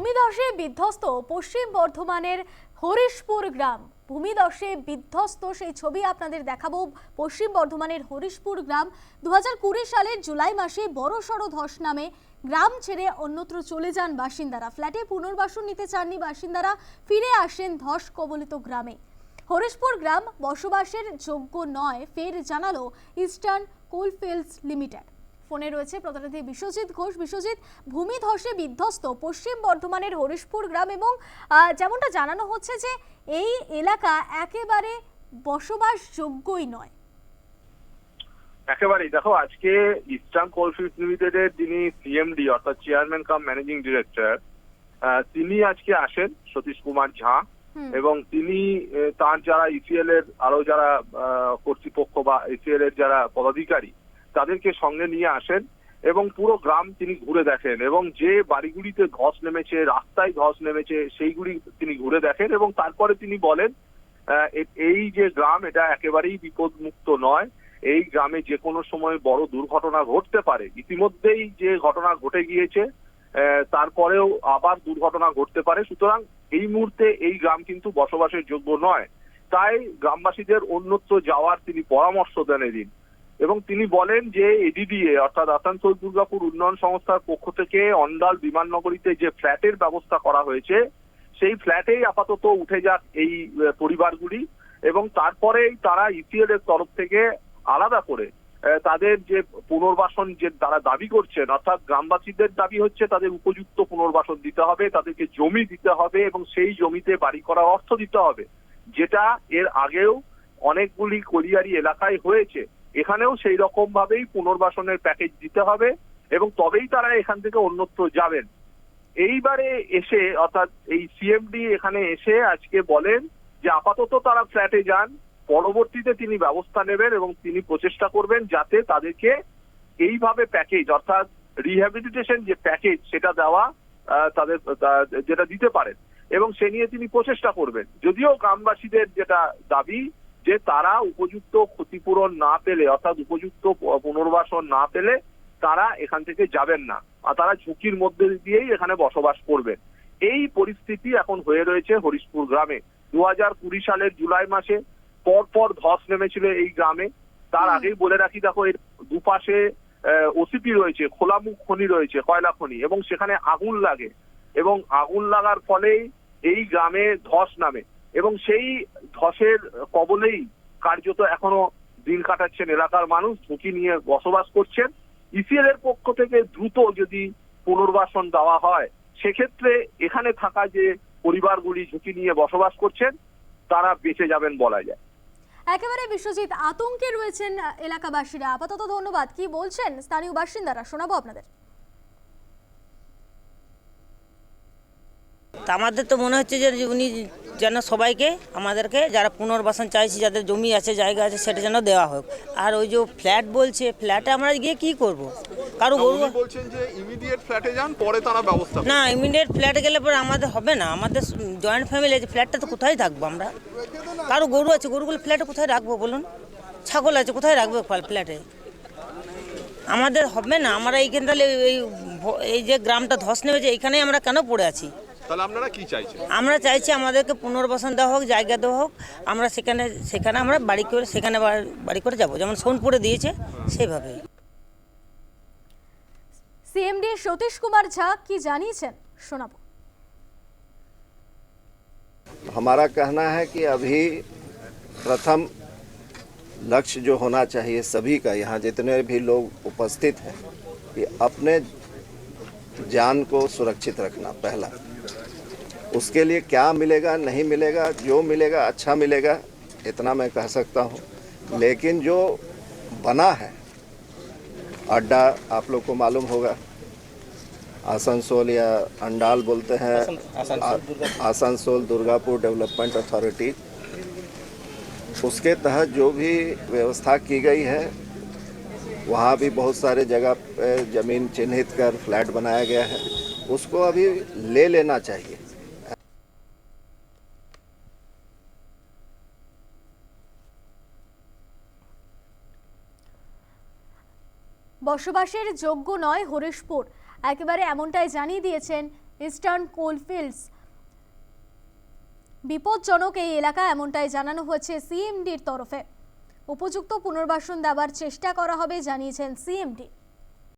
ভূমিধসে বিধ্বস্ত পশ্চিম বর্ধমানের হরিশপুর গ্রাম। ভূমিধসে বিধ্বস্ত সেই ছবি আপনাদের দেখাবো। পশ্চিম বর্ধমানের হরিশপুর গ্রাম। দু হাজার কুড়ি সালের জুলাই মাসে বড়সড় ধস নামে গ্রাম ছেড়ে অন্যত্র চলে যান বাসিন্দারা। ফ্ল্যাটে পুনর্বাসন নিতে চাননি বাসিন্দারা। ফিরে আসেন ধস কবলিত গ্রামে। হরিশপুর গ্রাম বসবাসের যোগ্য নয়, ফের জানালো ইস্টার্ন কোলফিল্ডস লিমিটেড। ফোনে রয়েছে প্রতিনিধি বিশ্বজিৎ ঘোষ। বিশ্বজিৎ ভূমি ভূমিধসে বিধ্বস্ত পশ্চিম বর্ধমানের হরিশপুর গ্রাম এবং যেমনটা জানানো হচ্ছে যে এই এলাকা একেবারে বসবাসযোগ্যই নয়। একেবারেই। দেখো আজকে ইস্টার্ন কোলফিল্ড লিমিটেডের যিনি সিএমডি অর্থাৎ চেয়ারম্যান কাম ম্যানেজিং ডিরেক্টর তিনি আজকে আসেন সতীশ কুমার ঝা এবং তিনি তার যারা ইসিএল এর আরও যারা কর্তৃপক্ষ বা ইসিএল এর যারা পদাধিকারী তাদেরকে সঙ্গে নিয়ে আসেন এবং পুরো গ্রাম তিনি ঘুরে দেখেন এবং যে বাড়িগুলিতে ধস নেমেছে, রাস্তায় ধস নেমেছে, সেইগুলি তিনি ঘুরে দেখেন এবং তারপরে তিনি বলেন এই যে গ্রাম, এটা একেবারেই বিপদমুক্ত নয়। এই গ্রামে যে কোনো সময় বড় দুর্ঘটনা ঘটতে পারে। ইতিমধ্যেই যে ঘটনা ঘটে গিয়েছে তারপরেও আবার দুর্ঘটনা ঘটতে পারে। সুতরাং এই মুহূর্তে এই গ্রাম কিন্তু বসবাসের যোগ্য নয়। তাই গ্রামবাসীদের অন্যত্র যাওয়ার তিনি পরামর্শ দেন এদিন। এবং তিনি বলেন যে এডিডিএ অর্থাৎ আসানসোল দুর্গাপুর উন্নয়ন সংস্থার পক্ষ থেকে অন্ডাল বিমাননগরীতে যে ফ্ল্যাটের ব্যবস্থা করা হয়েছে, সেই ফ্ল্যাটেই আপাতত উঠে যাক এই পরিবারগুলি এবং তারপরেই তারা ইসিএল এর তরফ থেকে আলাদা করে তাদের যে পুনর্বাসন যে তারা দাবি করছেন, অর্থাৎ গ্রামবাসীদের দাবি হচ্ছে তাদের উপযুক্ত পুনর্বাসন দিতে হবে, তাদেরকে জমি দিতে হবে এবং সেই জমিতে বাড়ি করার অর্থ দিতে হবে, যেটা এর আগেও অনেকগুলি কলিয়ারি এলাকায় হয়েছে। এখানেও সেই রকম ভাবেই পুনর্বাসনের প্যাকেজ দিতে হবে এবং তবেই তারা এখান থেকে অন্যত্র যাবেন। এইবারে এসে, অর্থাৎ এই সিএমডি এখানে এসে আজকে বলেন যে আপাতত তারা ফ্ল্যাটে যান, পরবর্তীতে তিনি ব্যবস্থা নেবেন এবং তিনি প্রচেষ্টা করবেন যাতে তাদেরকে এইভাবে প্যাকেজ অর্থাৎ রিহ্যাবিলিটেশন যে প্যাকেজ সেটা দেওয়া তাদের যেটা দিতে পারেন। এবং সে নিয়ে তিনি প্রচেষ্টা করবেন। যদিও গ্রামবাসীদের যেটা দাবি যে তারা উপযুক্ত ক্ষতিপূরণ না পেলে অর্থাৎ উপযুক্ত পুনর্বাসন না পেলে তারা এখান থেকে যাবেন না। আর তারা ঝুঁকির মধ্যে দিয়েই এখানে বসবাস করবেন। এই পরিস্থিতি এখন হয়ে রয়েছে হরিশপুর গ্রামে। দু হাজার কুড়ি সালের জুলাই মাসে পর পর ধস নেমেছিল এই গ্রামে। তার আগেই বলে রাখি দেখো এর দুপাশে ওসিপি রয়েছে খোলামুখ খনি রয়েছে কয়লা খনি এবং সেখানে আগুন লাগে। এবং আগুন লাগার ফলেই এই গ্রামে ধস নামে। এবং সেই ধসের কবলেই কার্যত এখনও দিন কাটাচ্ছেন এলাকার মানুষ ঝুঁকি নিয়ে বসবাস করছেন। ইসিএল এর পক্ষ থেকে দ্রুত যদি পুনর্বাসন দেওয়া হয় সেক্ষেত্রে এখানে থাকা যে পরিবারগুলি ঝুঁকি নিয়ে বসবাস করছেন তারা বেঁচে যাবেন বলা যায়। একেবারে বিশ্বজিৎ আতঙ্কে রয়েছেন এলাকাবাসীরা। আপাতত ধন্যবাদ। কি বলছেন স্থানীয় বাসিন্দারা? শোনাবো আপনাদের। তা আমাদের তো মনে হচ্ছে যে উনি যেন সবাইকে আমাদেরকে যারা পুনর্বাসন চাইছি যাদের জমি আছে জায়গা আছে সেটা যেন দেওয়া হোক। আর ওই যে ফ্ল্যাট বলছে ফ্ল্যাটে আমরা গিয়ে কি করব? কারও গরু বলছেন যে ইমিডিয়েট ফ্ল্যাটে যান পরে তারা ব্যবস্থা না ইমিডিয়েট ফ্ল্যাটে গেলে পরে আমাদের হবে না। আমাদের জয়েন্ট ফ্যামিলি আছে ফ্ল্যাটটা তো কোথায় থাকব আমরা? কারও গরু আছে গরুগুলো ফ্ল্যাটে কোথায় রাখব বলুন? ছাগল আছে কোথায় রাখব ফল- ফ্ল্যাটে আমাদের হবে না। আমরা এইখান তাহলে এই এই যে গ্রামটা ধস নেমেছে এইখানেই আমরা কেন পড়ে আছি? তাহলে আপনারা কি চাইছেন আমরা চাইছি আমাদেরকে পুনর্বাসন দেওয়া হোক জায়গা দেওয়া হোক আমরা সেখানে সেখানে আমরা বাড়ি করে সেখানে বা- বাড়ি করে যাব যেমন সোনপুরে দিয়েছে সেইভাবে সিএমডি সতীশ কুমার ঝা কি জানিয়েছেন শোনাবো हमारा कहना है कि अभी प्रथम लक्ष्य जो होना चाहिए सभी का यहाँ जितने भी लोग उपस्थित हैं कि अपने जान को सुरक्षित रखना पहला उसके लिए क्या मिलेगा नहीं मिलेगा जो मिलेगा अच्छा मिलेगा इतना मैं कह सकता हूँ। लेकिन जो बना है अड्डा आप लोग को मालूम होगा। आसनसोल या अंडाल बोलते हैं। Asansol Durgapur development authority. उसके तहत जो भी व्यवस्था की गई है वहाँ भी बहुत सारे जगह पे ज़मीन चिन्हित कर फ्लैट बनाया गया है। उसको अभी ले लेना चाहिए। বসবাসের যোগ্য নয় হরিশপুর। একেবারে এমনটাই জানিয়ে দিয়েছেন ইস্টার্ন কোলফিল্ডস বিপজ্জনক এই এলাকা এমনটাই জানানো হয়েছে সিএমডির তরফে। উপযুক্ত পুনর্বাসন দেওয়ার চেষ্টা করা হবে, জানিয়েছেন সিএমডি।